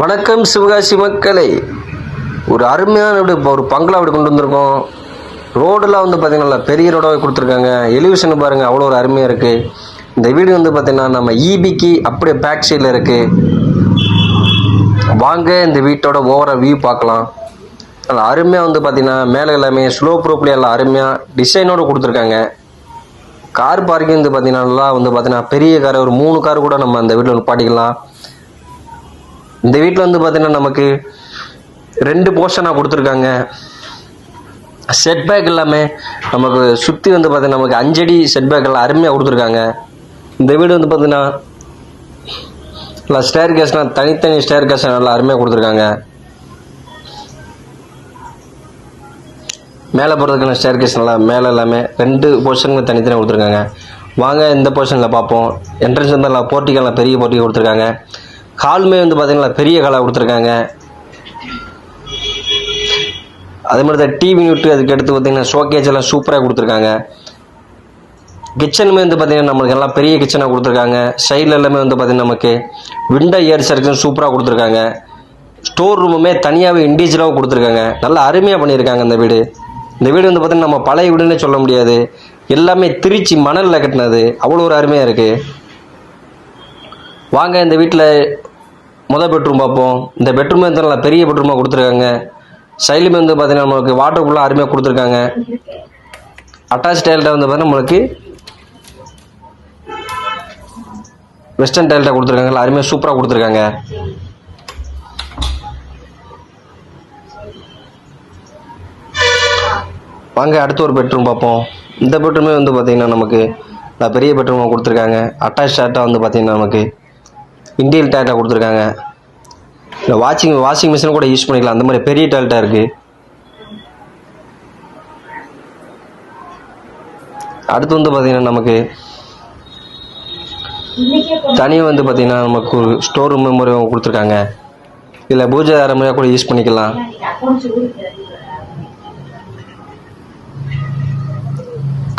வணக்கம் சிவகாசி மக்களை. ஒரு அருமையான வீடு இப்போ ஒரு பங்களா வீடு கொண்டு வந்திருக்கோம். ரோடெல்லாம் வந்து பார்த்தீங்கன்னா பெரிய ரோடாக கொடுத்துருக்காங்க. எலிவேஷன் பாருங்கள் அவ்வளோ ஒரு அருமையாக இருக்குது இந்த வீடு வந்து பார்த்திங்கன்னா நம்ம ஈபிக்கு அப்படியே பேக் சைடில் இருக்குது வாங்க இந்த வீட்டோட ஓவரால் வியூ பார்க்கலாம். நல்லா அருமையாக வந்து பார்த்திங்கன்னா மேலே எல்லாமே ஸ்லோ ப்ரூப்லேயே எல்லாம் அருமையாக டிசைனோடு கொடுத்துருக்காங்க. கார் பார்க்கிங் வந்து பார்த்திங்கன்னா நல்லா வந்து பார்த்தீங்கன்னா பெரிய கார் ஒரு மூணு கார் கூட நம்ம அந்த வீட்டில் நிப்பாட்டிக்கலாம் இந்த வீட்டில் வந்து பார்த்தீங்கன்னா நமக்கு ரெண்டு போர்ஷனாக கொடுத்துருக்காங்க. செட் பேக் எல்லாமே நமக்கு சுற்றி வந்து பார்த்தீங்கன்னா நமக்கு அஞ்சடி செட் பேக் எல்லாம் அருமையாக கொடுத்துருக்காங்க. இந்த வீடு வந்து பார்த்தீங்கன்னா நல்லா ஸ்டேர் கேஸ்லாம் தனித்தனி ஸ்டேர் கேஸ் நல்லா அருமையாக கொடுத்துருக்காங்க. மேலே போகிறதுக்கான ஸ்டேர் கேஸ் நல்லா மேலே எல்லாமே ரெண்டு போர்ஷனுக்கு தனித்தனியாக கொடுத்துருக்காங்க. வாங்க இந்த போர்ஷனில் பார்ப்போம். என்ட்ரன்ஸ் வந்து நல்லா போர்ட்டிக்கெல்லாம் பெரிய போர்ட்டிக்கு கொடுத்துருக்காங்க. காலுமே வந்து பார்த்தீங்கன்னா பெரிய காலாக கொடுத்துருக்காங்க. அதே மாதிரி தான் டிவி நியூட்டு அதுக்கு எடுத்து பார்த்தீங்கன்னா ஷோகேஜ் எல்லாம் சூப்பராக கொடுத்துருக்காங்க. கிச்சனுமே வந்து பார்த்தீங்கன்னா நம்மளுக்கு எல்லாம் பெரிய கிச்சனாக கொடுத்துருக்காங்க. சைடில் எல்லாமே வந்து பார்த்தீங்கன்னா நமக்கு விண்டோ ஏர் சர்க்கிள் சூப்பராக கொடுத்துருக்காங்க. ஸ்டோர் ரூமுமே தனியாகவே இண்டிவிஜுவலாக கொடுத்துருக்காங்க. நல்லா அருமையாக பண்ணியிருக்காங்க இந்த வீடு. இந்த வீடு வந்து பார்த்தீங்கன்னா நம்ம பழைய வீடுன்னே சொல்ல முடியாது. எல்லாமே திருச்சி மணலில் கட்டினது. அவ்வளோ ஒரு அருமையாக இருக்குது வாங்க இந்த வீட்டில் முதல் பெட்ரூம் பார்ப்போம். இந்த பெட்ரூம் வந்து நல்லா பெரிய பெட்ரூமாக கொடுத்துருக்காங்க? சைடுமே வந்து பார்த்தீங்கன்னா நம்மளுக்கு வாட்டர் ஃபுல்லாக அருமையாக கொடுத்துருக்காங்க. அட்டாச் டைல்ட்டாக வந்து பார்த்தீங்கன்னா நம்மளுக்கு வெஸ்டர்ன் டைல்ட்டாக கொடுத்துருக்காங்க. அருமையாக சூப்பராக கொடுத்துருக்காங்க. வாங்க அடுத்து ஒரு பெட்ரூம் பார்ப்போம். இந்த பெட்ரூமே வந்து பார்த்தீங்கன்னா நமக்கு நல்லா பெரிய பெட்ரூமாக கொடுத்துருக்காங்க. அட்டாச் ஷார்ட்டாக வந்து பார்த்தீங்கன்னா நமக்கு இண்டியல் டேட்டாக கொடுத்துருக்காங்க. இல்லை வாஷிங் வாஷிங் மிஷின் கூட யூஸ் பண்ணிக்கலாம். அந்த மாதிரி பெரிய டாய்லெட்டாக இருக்குது அடுத்து வந்து பார்த்தீங்கன்னா நமக்கு தனியாக வந்து பார்த்தீங்கன்னா நமக்கு ஒரு ஸ்டோர் ரூம் முறை கொடுத்துருக்காங்க. இதில் பூஜை அரைமுறையாக கூட யூஸ் பண்ணிக்கலாம்.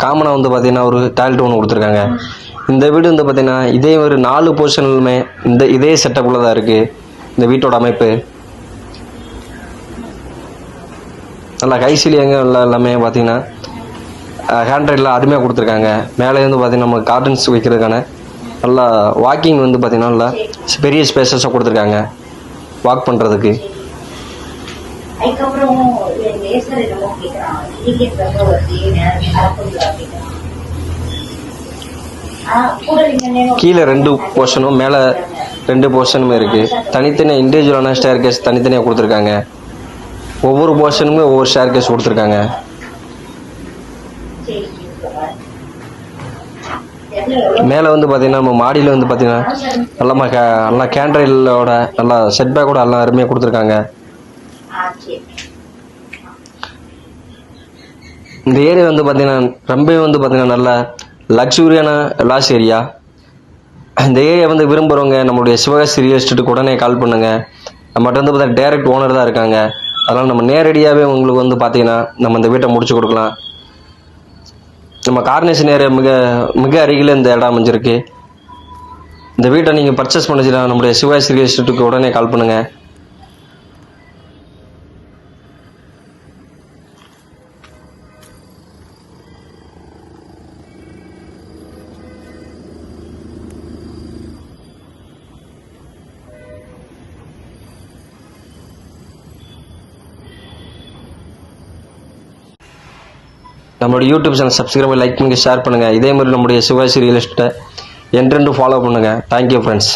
காமனாக வந்து பார்த்தீங்கன்னா ஒரு டாய்லெட் ஒன்று கொடுத்துருக்காங்க. இந்த வீடு வந்து பார்த்தீங்கன்னா இதே ஒரு நாலு போர்ஷன்லுமே இந்த இதே செட்டப்பில் தான் இருக்குது இந்த வீட்டோட அமைப்பு. நல்லா கைசிலியங்க எல்லாம் எல்லாமே பார்த்தீங்கன்னா ஹேண்ட்ரைட்லாம் அருமையாக கொடுத்துருக்காங்க. மேலே வந்து பார்த்தீங்கன்னா நம்ம கார்டன்ஸ் வைக்கிறதுக்கான நல்லா வாக்கிங் வந்து பார்த்தீங்கன்னா நல்லா பெரிய ஸ்பேசஸாக கொடுத்துருக்காங்க. வாக் பண்ணுறதுக்கு அதுக்கப்புறம் கீழே ரெண்டு போர்ஷனும் மேலே ரெண்டு போர்ஷனுமே இருக்குது தனித்தனியாக இண்டிவிஜுவலான ஸ்டேர் கேஸ் தனித்தனியாக கொடுத்துருக்காங்க. ஒவ்வொரு போர்ஷனுமே ஒவ்வொரு ஸ்டேர் கேஸ் கொடுத்துருக்காங்க. மேலே வந்து பார்த்தீங்கன்னா நம்ம மாடியில் வந்து பார்த்தீங்கன்னா நல்லா கே- நல்லா கேண்ட்ரைலோட நல்லா செட் பேக்கோட எல்லாம் அருமையாக கொடுத்துருக்காங்க. இந்த ஏரியா வந்து பார்த்தீங்கன்னா ரொம்பவே வந்து பார்த்தீங்கன்னா நல்லா லக்ஸூரியான லாஸ் ஏரியா இந்த ஏரியா வந்து விரும்புகிறவங்க நம்மளுடைய சிவகாசி ரியல் எஸ்டேட்டுக்கு உடனே கால் பண்ணுங்கள் நம்மகிட்ட வந்து பார்த்தா டேரக்ட் ஓனர் தான் இருக்காங்க. அதனால் நம்ம நேரடியாகவே உங்களுக்கு வந்து பார்த்தீங்கன்னா நம்ம இந்த வீட்டை முடிச்சு கொடுக்கலாம். நம்ம கார்னேஷன் ஏரியா மிக மிக அருகில் இந்த இடம் அமைஞ்சிருக்கு. இந்த வீட்டை நீங்கள் பர்ச்சேஸ் பண்ணிச்சுன்னா நம்மளுடைய சிவகாசி ரியல் எஸ்டேட்டுக்கு உடனே கால் பண்ணுங்கள் நம்மளுடைய யூடியூப் சேனல் சப்ஸ்கிரைப் லைக் பண்ணுங்கள் ஷேர் பண்ணுங்கள் இதே மாதிரி நம்முடைய சிவாசி ரியல் என்றென்று ஃபாலோ பண்ணுங்கள் தேங்க்யூ ஃப்ரெண்ட்ஸ்